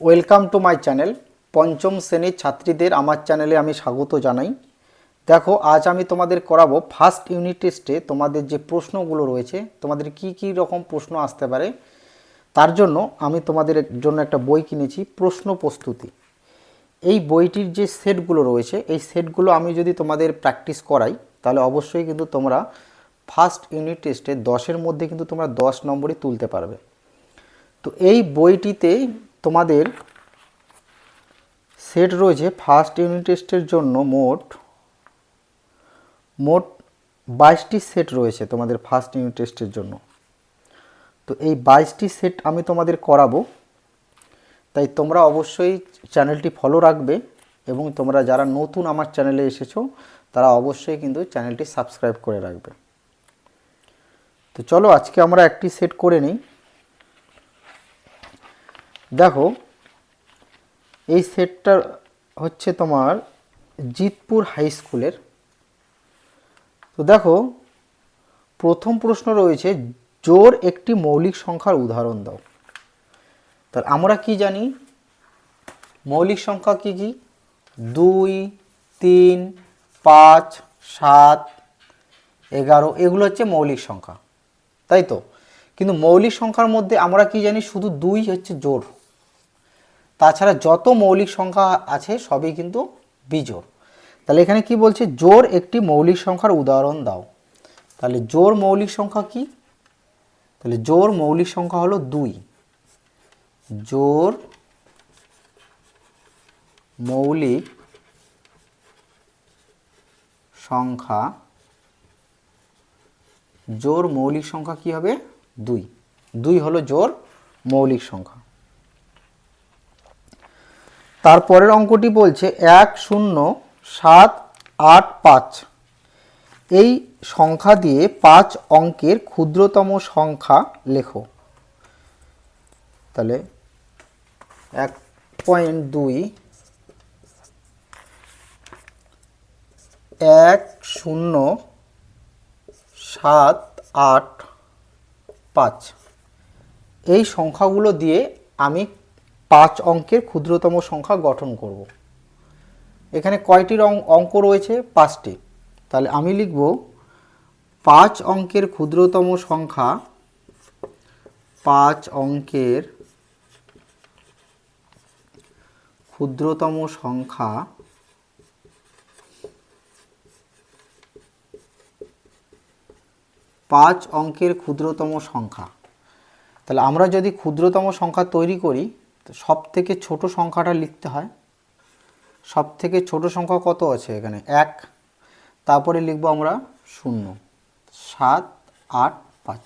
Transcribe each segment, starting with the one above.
Welcome to my channel. পঞ্চম শ্রেণির ছাত্রীদের আমার চ্যানেলে আমি স্বাগত জানাই। দেখো, আজ আমি তোমাদের করাবো ফার্স্ট ইউনিট টেস্টে তোমাদের যে প্রশ্নগুলো রয়েছে, তোমাদের কি কি রকম প্রশ্ন আসতে পারে, তার জন্য আমি তোমাদের জন্য একটা বই কিনেছি, প্রশ্ন প্রস্তুতি। এই বইটির যে সেটগুলো রয়েছে, এই সেটগুলো আমি যদি তোমাদের প্র্যাকটিস করাই, তাহলে অবশ্যই কিন্তু তোমরা ফার্স্ট ইউনিট টেস্টে দশের মধ্যে কিন্তু তোমরা দশ নম্বরই তুলতে পারবে। তো এই বইটিতে তোমাদের সেট রয়েছে ফার্স্ট ইউনিট টেস্টের জন্য মোট মোট বাইশটি সেট রয়েছে তোমাদের ফার্স্ট ইউনিট টেস্টের জন্য। তো এই বাইশটি সেট আমি তোমাদের করাবো। তাই তোমরা অবশ্যই চ্যানেলটি ফলো রাখবে এবং তোমরা যারা নতুন আমার চ্যানেলে এসেছ, তারা অবশ্যই কিন্তু চ্যানেলটি সাবস্ক্রাইব করে রাখবে। তো চলো আজকে আমরা একটি সেট করে নিই। দেখো, এই সেটটা হচ্ছে তোমার জিতপুর হাই স্কুলের। তো দেখো, প্রথম প্রশ্ন রয়েছে, জোর একটি মৌলিক সংখ্যার উদাহরণ দাও। তাহলে আমরা কি জানি? মৌলিক সংখ্যা কি কি? দুই, তিন, পাঁচ, সাত, এগারো, এগুলো হচ্ছে মৌলিক সংখ্যা। তাই তো? কিন্তু মৌলিক সংখ্যার মধ্যে আমরা কি জানি? শুধু দুই হচ্ছে জোর। তাছাড়া যত মৌলিক সংখ্যা আছে সবই কিন্তু বিজোড়। তাহলে এখানে কি বলছে? জোর একটি মৌলিক সংখ্যার উদাহরণ দাও। তাহলে জোর মৌলিক সংখ্যা কি? তাহলে জোর মৌলিক সংখ্যা হলো দুই। জোর মৌলিক সংখ্যা জোর মৌলিক সংখ্যা কি হবে? দুই। দুই হলো জোর মৌলিক সংখ্যা। তারপরের অঙ্কটি বলছে এক শূন্য সাত আট পাঁচ। এই সংখ্যা দিয়ে পাঁচ অঙ্কের ক্ষুদ্রতম সংখ্যা লেখো। তাহলে এক পয়েন্ট দুই, এক শূন্য সাত আট পাঁচ। এই সংখ্যাগুলো দিয়ে আমি পাঁচ অঙ্কের ক্ষুদ্রতম সংখ্যা গঠন করব। এখানে কয়টি রং- অঙ্ক রয়েছে? পাঁচটি। তাহলে আমি লিখব, পাঁচ অঙ্কের ক্ষুদ্রতম সংখ্যা পাঁচ অঙ্কের ক্ষুদ্রতম সংখ্যা পাঁচ অঙ্কের ক্ষুদ্রতম সংখ্যা। তাহলে আমরা যদি ক্ষুদ্রতম সংখ্যা তৈরি করি তো সব থেকে ছোট সংখ্যাটা লিখতে হয়। সব থেকে ছোট সংখ্যা কত আছে এখানে? এক, তারপরে লিখব আমরা শূন্য, সাত, আট, পাঁচ।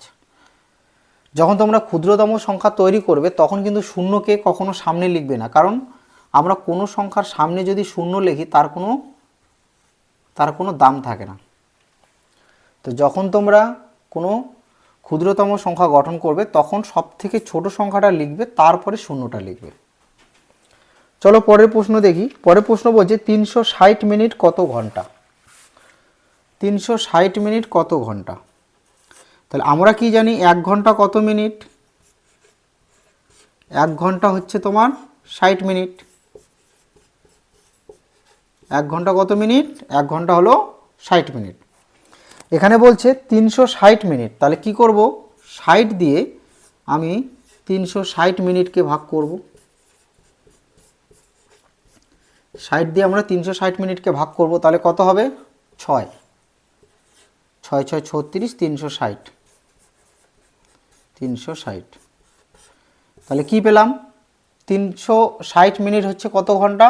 যখন তোমরা ক্ষুদ্রতম সংখ্যা তৈরি করবে, তখন কিন্তু শূন্যকে কখনো সামনে লিখবে না। কারণ আমরা কোনো সংখ্যার সামনে যদি শূন্য লিখি, তার কোনো তার কোনো দাম থাকে না। তো যখন তোমরা কোনো ক্ষুদ্রতম সংখ্যা গঠন করবে, তখন সব থেকে ছোট সংখ্যাটা লিখবে, তারপরে শূন্যটা লিখবে। চলো পরের প্রশ্ন দেখি। পরের প্রশ্ন বলছে, তিনশো ষাট মিনিট কত ঘণ্টা? তিনশো ষাট মিনিট কত ঘণ্টা? তাহলে আমরা কি জানি, এক ঘণ্টা কত মিনিট? এক ঘণ্টা হচ্ছে তোমার ষাট মিনিট। এক ঘণ্টা কত মিনিট? এক ঘণ্টা হলো ষাট মিনিট। এখানে বলছে তিনশো ষাট মিনিট। তাহলে কি করব? ষাট দিয়ে আমি তিনশো ষাট মিনিটকে ভাগ করব। ষাট দিয়ে আমরা তিনশো ষাট মিনিটকে ভাগ করব, তাহলে কত হবে? ছয়। ছয় ছয়, ছত্রিশ, তিনশো ষাট। তিনশো ষাট। তাহলে কি পেলাম? তিনশো ষাট মিনিট হচ্ছে কত ঘণ্টা?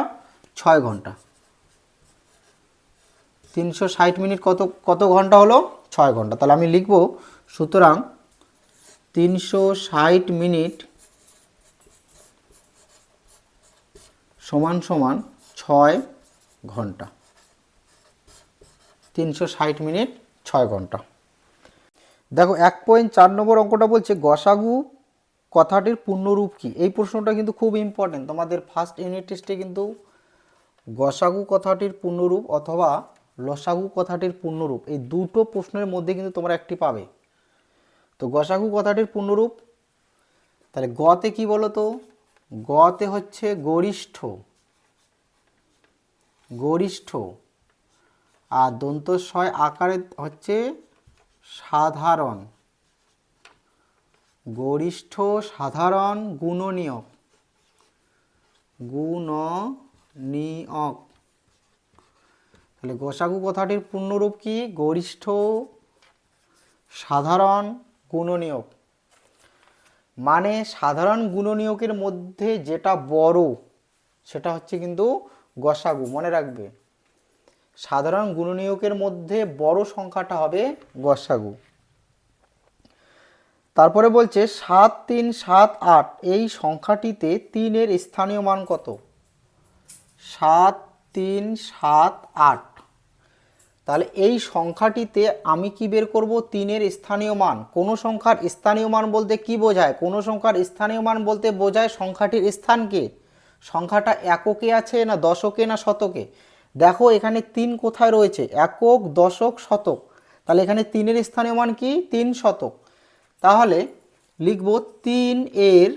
ছয় ঘণ্টা। তিনশো ষাট মিনিট কত কত ঘণ্টা হলো? ছয় ঘণ্টা। তাহলে আমি লিখব, সুতরাং তিনশো ষাট মিনিট সমান সমান ছয় ঘণ্টা। তিনশো ষাট মিনিট ছয় ঘণ্টা। দেখো, এক পয়েন্ট চার নম্বর অঙ্কটা বলছে, গসাগু কথাটির পূর্ণরূপ কি? এই প্রশ্নটা কিন্তু খুব ইম্পর্টেন্ট তোমাদের ফার্স্ট ইউনিট টেস্টে কিন্তু গসাগু কথাটির পূর্ণরূপ অথবা লসাগু কথাটির পূর্ণরূপ। এই দুটো প্রশ্নের মধ্যে কিন্তু তোমরা একটি পাবে। তো গসাগু কথাটির পূর্ণরূপ, তাহলে গতে কি বলো তো গতে হচ্ছে গরিষ্ঠ। গরিষ্ঠ। আর দন্তস্বয় আকারে হচ্ছে সাধারণ। গরিষ্ঠ, সাধারণ, গুণনীয়ক। গুণনীয়ক। তাহলে গোসাগু কথাটির পূর্ণরূপ কি? গরিষ্ঠ, সাধারণ, গুণনীয়ক। মানে সাধারণ গুণনীয়কের মধ্যে যেটা বড়, সেটা হচ্ছে কিন্তু গসাগু। মনে রাখবে, সাধারণ গুণনীয়কের মধ্যে বড় সংখ্যাটা হবে গসাগু। তারপরে বলছে, সাত তিন সাত আট, এই সংখ্যাটিতে তিনের স্থানীয় মান কত? সাত তিন সাত আট। তাহলে এই সংখ্যাটিতে আমি কি বের করব? তিনের স্থানীয় মান। কোন সংখ্যার স্থানীয় মান বলতে কি বোঝায়? কোন সংখ্যার স্থানীয় মান বলতে বোঝায় সংখ্যাটির স্থানকে সংখ্যাটা এককে আছে না দশকে না শতকে? দেখো এখানে তিন কোথায় রয়েছে? একক, দশক, শতক। তাহলে এখানে তিনের স্থানীয় মান কি? তিন শতক। তাহলে লিখব তিন এর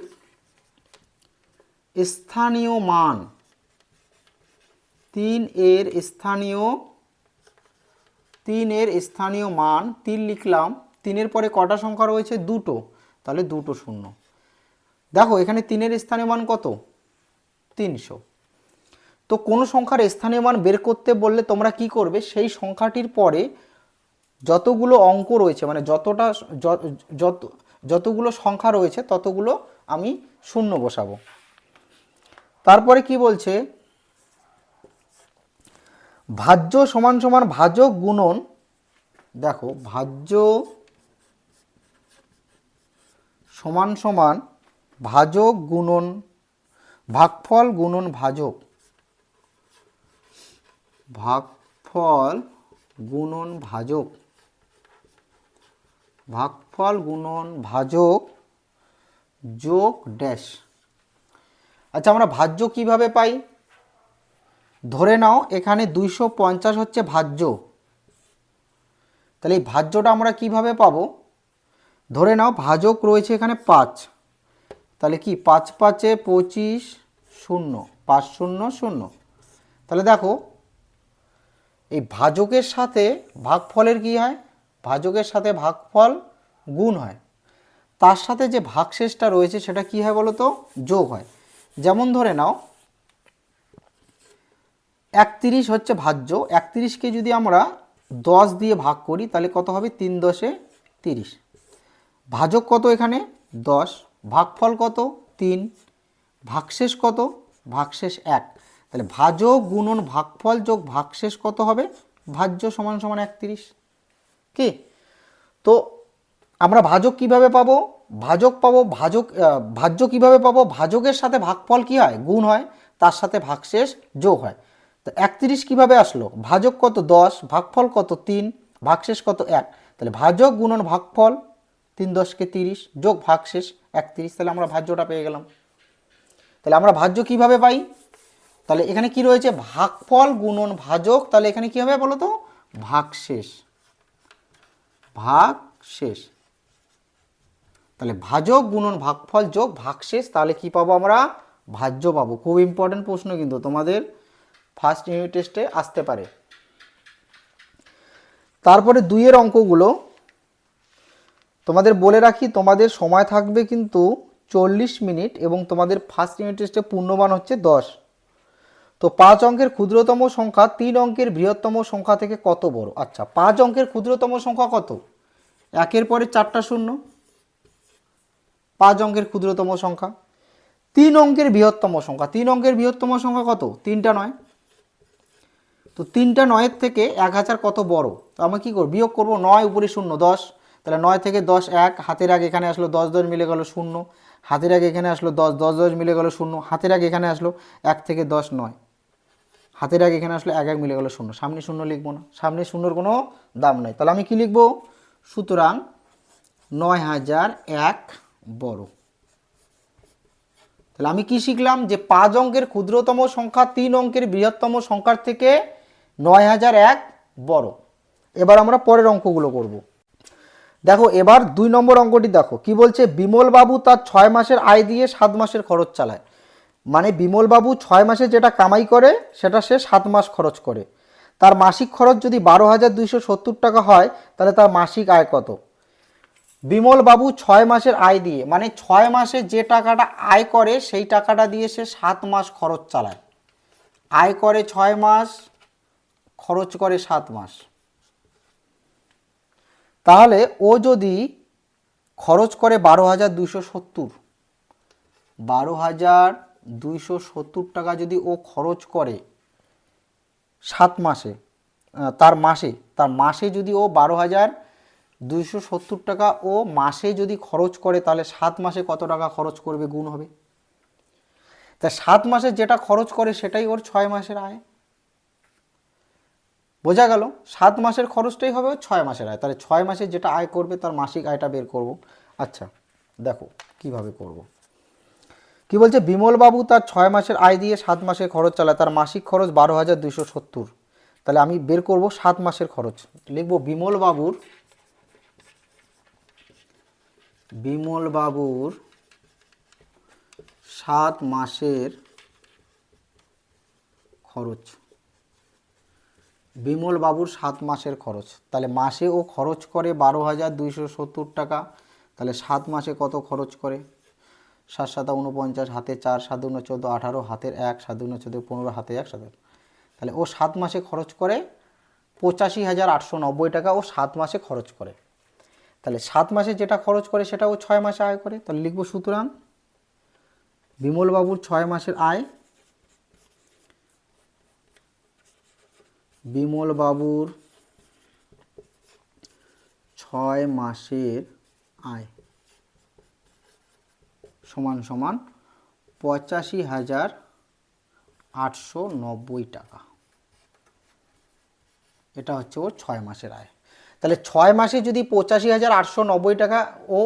স্থানীয় মান। তিন এর স্থানীয় তিনের স্থানীয় মান তিন লিখলাম, তিনের পরে কটা সংখ্যা রয়েছে? দুটো। তাহলে দুটো শূন্য। দেখো, এখানে তিনের স্থানীয় মান কত? তিনশো। তো কোনো সংখ্যার স্থানীয় মান বের করতে বললে তোমরা কি করবে? সেই সংখ্যাটির পরে যতগুলো অঙ্ক রয়েছে মানে যতটা যত, যতগুলো সংখ্যা রয়েছে, ততগুলো আমি শূন্য বসাবো। তারপরে কি বলছে? ভাজ্য সমান সমান ভাজক গুণন, দেখো, ভাজ্য সমান সমান ভাজক গুণন, ভাগফল গুণন ভাজক ভাগফল গুণন ভাজক ভাগফল গুণন ভাজক যোগ ড্যাশ। আচ্ছা আমরা ভাজ্য কীভাবে পাই? ধরে নাও এখানে দুইশো পঞ্চাশ হচ্ছে ভাজ্য। তাহলে এই ভাজ্যটা আমরা কীভাবে পাবো? ধরে নাও ভাজক রয়েছে এখানে পাঁচ। তাহলে কি পাঁচ পাঁচে পঁচিশ শূন্য, পাঁচ শূন্য শূন্য। তাহলে দেখো, এই ভাজকের সাথে ভাগফলের কি হয়? ভাজকের সাথে ভাগফল গুণ হয়। তার সাথে যে ভাগশেষটা রয়েছে সেটা কি হয় বলো তো যোগ হয়। যেমন ধরে নাও একত্রিশ হচ্ছে ভাজ্য, একত্রিশকে যদি আমরা দশ দিয়ে ভাগ করি, তাহলে কত হবে? তিন দশে তিরিশ। ভাজক কত এখানে? দশ। ভাগফল কত? তিন। ভাগশেষ কত? ভাগশেষ এক। তাহলে ভাজক গুণন ভাগফল যোগ ভাগশেষ কত হবে? ভাজ্য সমান সমান একত্রিশ। কি? তো আমরা ভাজক কীভাবে পাবো? ভাজক পাবো, ভাজক ভাজ্য কীভাবে পাবো? ভাজকের সাথে ভাগফল কি হয়? গুণ হয়। তার সাথে ভাগশেষ যোগ হয়। তো একত্রিশ কীভাবে আসলো? ভাজক কত দশ? ভাগফল কত তিন? ভাগশেষ কত এক? তাহলে ভাজক গুণন ভাগফল তিন দশকে তিরিশ যোগ ভাগশেষ একত্রিশ, তাহলে আমরা ভাজ্যটা পেয়ে গেলাম। তাহলে আমরা ভাজ্য কীভাবে পাই? তাহলে এখানে কি রয়েছে? ভাগফল গুণন ভাজক, তাহলে এখানে কি হবে বলো তো? ভাগশেষ। ভাগ শেষ তাহলে ভাজক গুণন ভাগফল যোগ ভাগশেষ, তাহলে কি পাবো আমরা? ভাজ্য পাবো। খুব ইম্পর্টেন্ট প্রশ্ন কিন্তু তোমাদের। ফার্স্ট ইউনিট টেস্টে আসতে পারে। তারপরে দুইয়ের অঙ্কগুলো, তোমাদের বলে রাখি, তোমাদের সময় থাকবে কিন্তু চল্লিশ মিনিট এবং তোমাদের ফার্স্ট ইউনিট টেস্টে পূর্ণমান হচ্ছে দশ। তো পাঁচ অঙ্কের ক্ষুদ্রতম সংখ্যা তিন অঙ্কের বৃহত্তম সংখ্যা থেকে কত বড়? আচ্ছা পাঁচ অঙ্কের ক্ষুদ্রতম সংখ্যা কত? একের পরে চারটা শূন্য। পাঁচ অঙ্কের ক্ষুদ্রতম সংখ্যা। তিন অঙ্কের বৃহত্তম সংখ্যা। তিন অঙ্কের বৃহত্তম সংখ্যা কত? তিনটা নয়। তো তিনটা নয়ের থেকে এক হাজার কত বড়? তো আমি কী করব? বিয়োগ করব নয় উপরে শূন্য, দশ। তাহলে নয় থেকে দশ, এক। হাতের আগে এখানে আসলো দশ দশ মিলে গেল শূন্য। হাতের আগে এখানে আসলো দশ দশ দশ মিলে গেল শূন্য। হাতের আগে এখানে আসলো এক থেকে দশ, নয়। হাতের আগে এখানে আসলে এক এক মিলে গেল শূন্য। সামনে শূন্য লিখব না। সামনে শূন্যর কোনো দাম নাই। তাহলে আমি কি লিখব? সুতরাং নয় হাজার এক বড়। তাহলে আমি কি শিখলাম? যে পাঁচ অঙ্কের ক্ষুদ্রতম সংখ্যা তিন অঙ্কের বৃহত্তম সংখ্যার থেকে নয় হাজার এক বড়। এবার আমরা পরের অঙ্কগুলো করব। দেখো, এবার দুই নম্বর অঙ্কটি দেখো। কি বলছে? বিমল বাবু তার ছয় মাসের আয় দিয়ে সাত মাসের খরচ চালায়। মানে বিমলবাবু ছয় মাসে যেটা কামাই করে, সেটা সে সাত মাস খরচ করে। তার মাসিক খরচ যদি বারো হাজার দুইশো সত্তর টাকা হয়, তাহলে তার মাসিক আয় কত? বিমলবাবু ছয় মাসের আয় দিয়ে মানে ছয় মাসে যে টাকাটা আয় করে, সেই টাকাটা দিয়ে সে সাত মাস খরচ চালায়। আয় করে ছয় মাস খরচ করে সাত মাস। তাহলে ও যদি খরচ করে বারো হাজার দুইশো সত্তর, বারো হাজার দুইশো সত্তর টাকা যদি ও খরচ করে সাত মাসে তার মাসে তার মাসে যদি ও বারো হাজার দুইশো সত্তর টাকা ও মাসে যদি খরচ করে, তাহলে সাত মাসে কত টাকা খরচ করবে? গুণ হবে। তা সাত মাসে যেটা খরচ করে, সেটাই ওর ছয় মাসের আয়। বোঝা গেল সাত মাসের খরচটাই হবে ছয় মাসের আয়। তাহলে ছয় মাসে যেটা আয় করবে তার মাসিক আয়টা বের করব। আচ্ছা দেখো কীভাবে করব। কি বলছে? বিমলবাবু তার ছয় মাসের আয় দিয়ে সাত মাসের খরচ চালায়। তার মাসিক খরচ বারো হাজার দুইশো সত্তর। তাহলে আমি বের করব সাত মাসের খরচ। লিখব বিমলবাবুর বিমলবাবুর সাত মাসের খরচ। বিমল বাবুর সাত মাসের খরচ। তাহলে মাসে ও খরচ করে বারো হাজার দুইশো সত্তর টাকা। তাহলে সাত মাসে কত খরচ করে? সাত সাতা উনপঞ্চাশ হাতে চার, সাত দুগুণ চোদ্দ আঠারো হাতের এক, সাত দুগুণ চোদ্দ পনেরো হাতে এক, সাত তাহলে ও সাত মাসে খরচ করে পঁচাশি হাজার আটশো নব্বই টাকা ও সাত মাসে খরচ করে। তাহলে সাত মাসে যেটা খরচ করে সেটা ও ছয় মাসে আয় করে। তাহলে লিখব সুতরাং বিমলবাবুর ছয় মাসের আয় বিমলবাবুর ছয় মাসের আয়। সমান সমান পঁচাশি হাজার আটশো নব্বই টাকা। এটা হচ্ছে ওর ছয় মাসের আয়। তাহলে ছয় মাসে যদি পঁচাশি হাজার আটশো নব্বই টাকা ও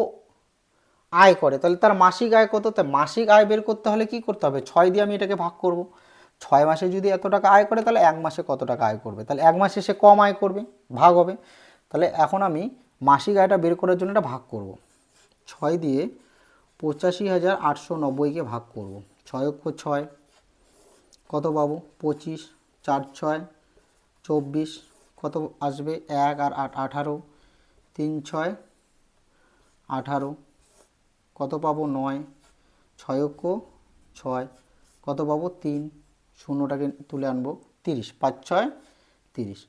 আয় করে, তাহলে তার মাসিক আয় কত? তা মাসিক আয় বের করতে হলে কি করতে হবে? ছয় দিয়ে আমি এটাকে ভাগ করব। ছয় মাসে যদি এত টাকা আয় করে, তাহলে এক মাসে কত টাকা আয় করবে? তাহলে এক মাসে সে কম আয় করবে, ভাগ হবে। তাহলে এখন আমি মাসিক আয়টা বের করার জন্য এটা ভাগ করব। ছয় দিয়ে পঁচাশি হাজার আটশো নব্বইকে ভাগ করব। ছয় অক্ষ ছয়, কত পাবো? পঁচিশ, চার ছয়, চব্বিশ, কত আসবে? এক আর আট, আঠারো, তিন ছয়, আঠারো, কত পাবো? নয়, ছয় অক্ষ ছয়, কত পাবো? তিন শূন্যটাকে তুলে আনব তিরিশ, পাঁচ, ছয়, তিরিশ।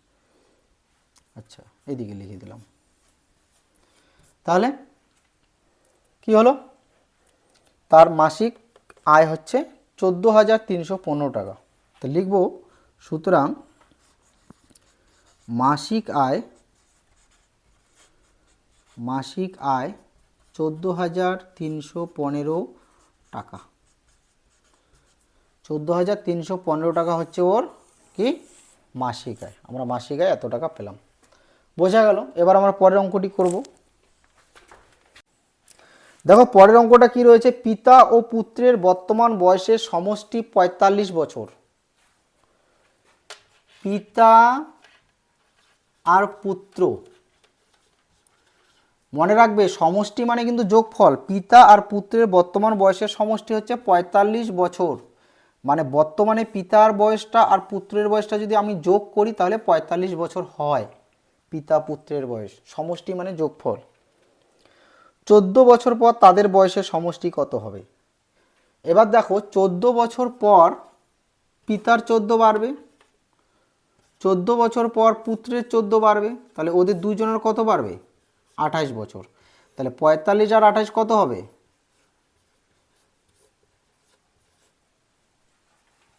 আচ্ছা এদিকে লিখে দিলাম। তাহলে কি হলো? তার মাসিক আয় হচ্ছে চোদ্দ হাজার তিনশো পনেরো টাকা। তো লিখব, সুতরাং মাসিক আয় মাসিক আয় চোদ্দ হাজার তিনশো পনেরো টাকা। চোদ্দ হাজার তিনশো পনেরো টাকা হচ্ছে ওর কি মাসিক আয় আমরা মাসিক আয় এত টাকা পেলাম। বোঝা গেল, এবার আমরা পরের অঙ্কটি করব। দেখো, পরের অঙ্কটা কি রয়েছে? পিতা ও পুত্রের বর্তমান বয়সের সমষ্টি পঁয়তাল্লিশ বছর। পিতা আর পুত্র। মনে রাখবে, সমষ্টি মানে কিন্তু যোগফল। পিতা আর পুত্রের বর্তমান বয়সের সমষ্টি হচ্ছে পঁয়তাল্লিশ বছর। মানে বর্তমানে পিতার বয়সটা আর পুত্রের বয়সটা যদি আমি যোগ করি, তাহলে পঁয়তাল্লিশ বছর হয় পিতা পুত্রের বয়স। সমষ্টি মানে যোগফল। চোদ্দ বছর পর তাদের বয়সের সমষ্টি কত হবে? এবার দেখো, চোদ্দ বছর পর পিতার চোদ্দ বাড়বে, চোদ্দ বছর পর পুত্রের চোদ্দ বাড়বে, তাহলে ওদের দুজনের কত বাড়বে? আঠাশ বছর। তাহলে পঁয়তাল্লিশ আর আঠাশ কত হবে?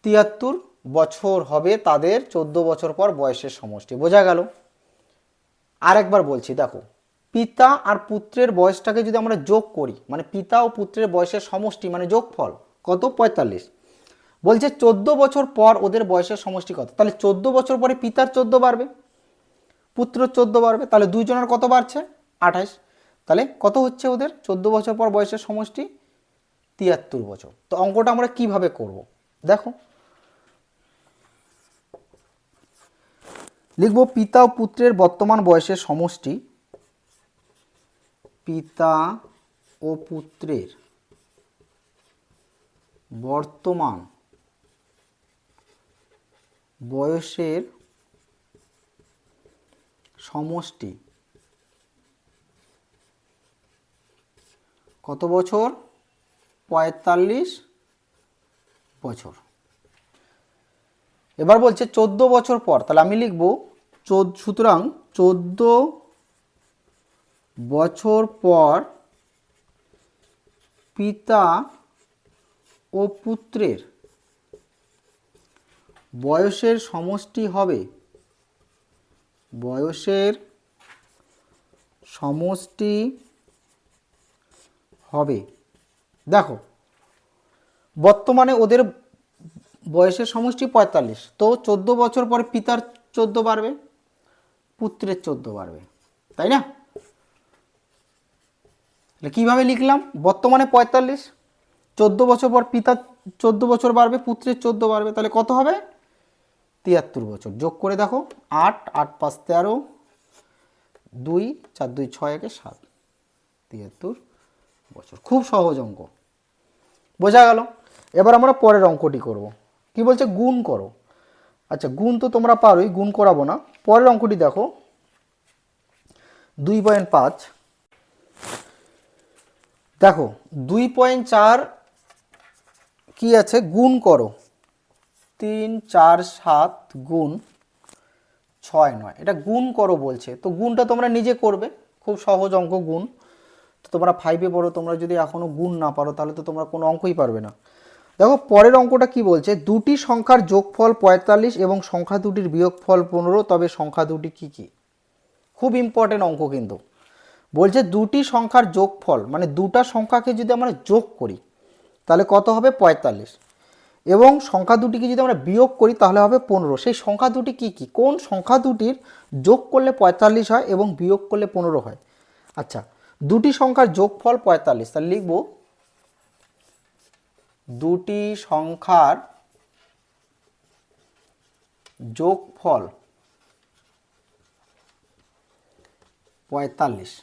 তিয়াত্তর বছর হবে তাদের চোদ্দ বছর পর বয়সের সমষ্টি। বোঝা গেল? আরেকবার বলছি, দেখো, পিতা আর পুত্রের বয়সটাকে যদি আমরা যোগ করি মানে পিতা ও পুত্রের বয়সের সমষ্টি মানে যোগফল, কত? পঁয়তাল্লিশ। বলছে চোদ্দ বছর পর ওদের বয়সের সমষ্টি কত? তাহলে চোদ্দ বছর পরে পিতার চোদ্দ বাড়বে পুত্র চোদ্দ বাড়বে, তাহলে দুইজনের কত বাড়ছে? আঠাশ তাহলে কত হচ্ছে ওদের? চোদ্দ বছর পর বয়সের সমষ্টি, তিয়াত্তর বছর। তো অঙ্কটা আমরা কীভাবে করব? দেখো লিখব পিতা ও পুত্রের বর্তমান বয়সের সমষ্টি। পিতা ও পুত্রের বর্তমান বয়সের সমষ্টি। কত বছর? পঁয়তাল্লিশ বছর। এবার বলছে চোদ্দ বছর পর, তাহলে আমি লিখব চোদ্দ, সুতরাং চোদ্দ বছর পর পিতা ও পুত্রের বয়সের সমষ্টি হবে। বয়সের সমষ্টি হবে। দেখো, বর্তমানে ওদের বয়সের সমষ্টি পঁয়তাল্লিশ। তো চোদ্দ বছর পরে পিতার চোদ্দ বাড়বে, পুত্রের চোদ্দ বাড়বে, তাই না? কীভাবে লিখলাম? বর্তমানে পঁয়তাল্লিশ, চোদ্দ বছর পর পিতার চোদ্দ বছর বাড়বে, পুত্রের চোদ্দ বাড়বে, তাহলে কত হবে? তিয়াত্তর বছর। যোগ করে দেখো, আট আট পাঁচ তেরো, দুই, চার, দুই, ছয়, একে সাত। তিয়াত্তর বছর। খুব সহজ অঙ্ক। বোঝা গেল? এবার আমরা পরের অঙ্কটি করব। কি বলছে? গুণ করো। আচ্ছা গুণ তো তোমরা পারোই, গুণ করাবো না। পরের অঙ্কটি দেখো। দুই পয়েন্ট পাঁচ। দেখো, দুই পয়েন্ট চার কি আছে? গুণ করো। তিন, চার, সাত গুণ ছয়, নয়। এটা গুণ করো বলছে। তো গুণটা তোমরা নিজে করবে। খুব সহজ অঙ্ক গুণ। তো তোমরা ফাইভে পড়ো, তোমরা যদি এখনও গুণ না পারো, তাহলে তো তোমরা কোনো অঙ্কই পারবে না। দেখো, পরের অঙ্কটা কি বলছে? দুটি সংখ্যার যোগফল পঁয়তাল্লিশ এবং সংখ্যা দুটির বিয়োগফল পনেরো, তবে সংখ্যা দুটি কি কি? খুব ইম্পর্টেন্ট অঙ্ক কিন্তু। বলছে দুটি সংখ্যার যোগফল মানে দুটা সংখ্যাকে যদি আমরা যোগ করি, তাহলে কত হবে? পঁয়তাল্লিশ। এবং সংখ্যা দুটিকে যদি আমরা বিয়োগ করি, তাহলে হবে পনেরো। সেই সংখ্যা দুটি কি কি? কোন সংখ্যা দুটির যোগ করলে পঁয়তাল্লিশ হয় এবং বিয়োগ করলে পনেরো হয়? আচ্ছা দুটি সংখ্যার যোগফল পঁয়তাল্লিশ, তাহলে লিখব দুটি সংখ্যার যোগফল পঁয়তাল্লিশ।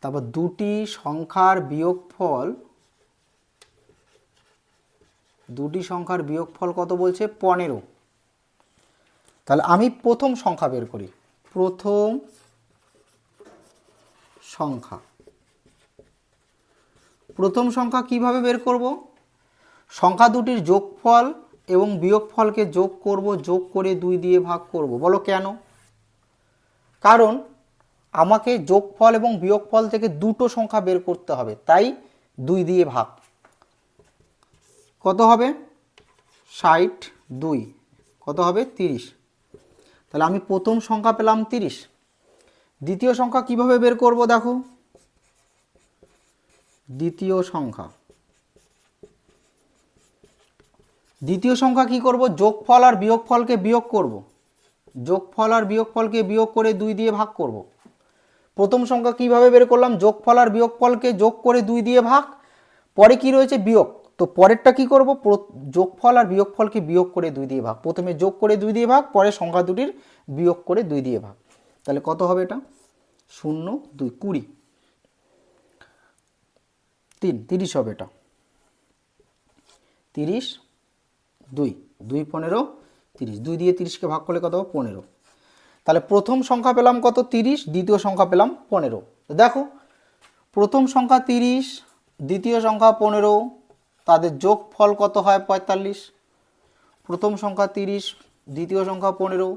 তারপর দুটি সংখ্যার বিয়োগফল, দুটি সংখ্যার বিয়োগফল কত বলছে? পনেরো। তাহলে আমি প্রথম সংখ্যা বের করি। প্রথম সংখ্যা। প্রথম সংখ্যা কীভাবে বের করব? সংখ্যা দুটির যোগফল এবং বিয়োগফলকে যোগ করব, যোগ করে দুই দিয়ে ভাগ করব। বলো কেন? কারণ আমাকে যোগফল এবং বিয়োগফল থেকে দুটো সংখ্যা বের করতে হবে, তাই দুই দিয়ে ভাগ। কত হবে? ষাট দুই। কত হবে? তিরিশ। তাহলে আমি প্রথম সংখ্যা পেলাম তিরিশ। দ্বিতীয় সংখ্যা কীভাবে বের করব দেখো। দ্বিতীয় সংখ্যা। দ্বিতীয় সংখ্যা কি করব? যোগফল আর বিয়োগফলকে বিয়োগ করব। যোগফল আর বিয়োগফলকে বিয়োগ করে দুই দিয়ে ভাগ করব। প্রথম সংখ্যা কীভাবে বের করলাম? যোগফল আর বিয়োগফলকে যোগ করে দুই দিয়ে ভাগ। পরে কি রয়েছে? বিয়োগ। তো পরেরটা কি করব? যোগফল আর বিয়োগফলকে বিয়োগ করে দুই দিয়ে ভাগ। প্রথমে যোগ করে দুই দিয়ে ভাগ, পরে সংখ্যা দুটির বিয়োগ করে দুই দিয়ে ভাগ। তাহলে কত হবে এটা? শূন্য দুই। কুড়ি। তিন, তিরিশ হবে এটা। তিরিশ, দুই দুই পনেরো, তিরিশ। দুই দিয়ে তিরিশকে ভাগ করলে কত? পনেরো। তাহলে প্রথম সংখ্যা পেলাম কত? তিরিশ, দ্বিতীয় সংখ্যা পেলাম পনেরো। দেখো, প্রথম সংখ্যা তিরিশ, দ্বিতীয় সংখ্যা পনেরো, তাদের যোগ ফল কত হয়? পঁয়তাল্লিশ। প্রথম সংখ্যা তিরিশ, দ্বিতীয় সংখ্যা পনেরো,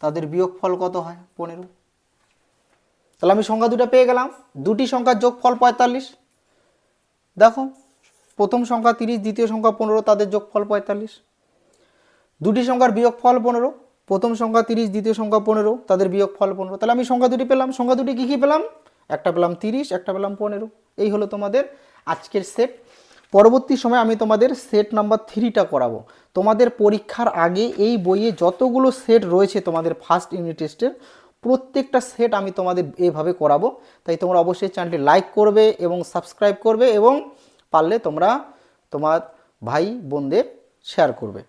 তাদের বিয়োগ ফল কত হয়? পনেরো। তাহলে আমি সংখ্যা দুটো পেয়ে গেলাম। দুটি সংখ্যার যোগ ফল পঁয়তাল্লিশ দেখো, প্রথম সংখ্যা তিরিশ, দ্বিতীয় সংখ্যা পনেরো, তাদের যোগ ফল পঁয়তাল্লিশ। দুটি সংখ্যার বিয়োগ ফল পনেরো, প্রথম সংখ্যা তিরিশ, দ্বিতীয় সংখ্যা পনেরো, তাদের বিয়োগ ফল পনেরো। তাহলে আমি সংখ্যা দুটি পেলাম, সংখ্যা দুটি কী কী পেলাম? একটা পেলাম তিরিশ, একটা পেলাম পনেরো। এই হলো তোমাদের আজকের সেট। পরবর্তী সময় আমি তোমাদের সেট নাম্বার থ্রিটা করাবো। তোমাদের পরীক্ষার আগে এই বইয়ে যতগুলো সেট রয়েছে তোমাদের ফার্স্ট ইউনিট টেস্টের প্রত্যেকটা সেট আমি তোমাদের এভাবে করাবো। তাই তোমরা অবশ্যই চ্যানেলটি লাইক করবে এবং সাবস্ক্রাইব করবে এবং পারলে তোমরা তোমার ভাই বোনদের শেয়ার করবে।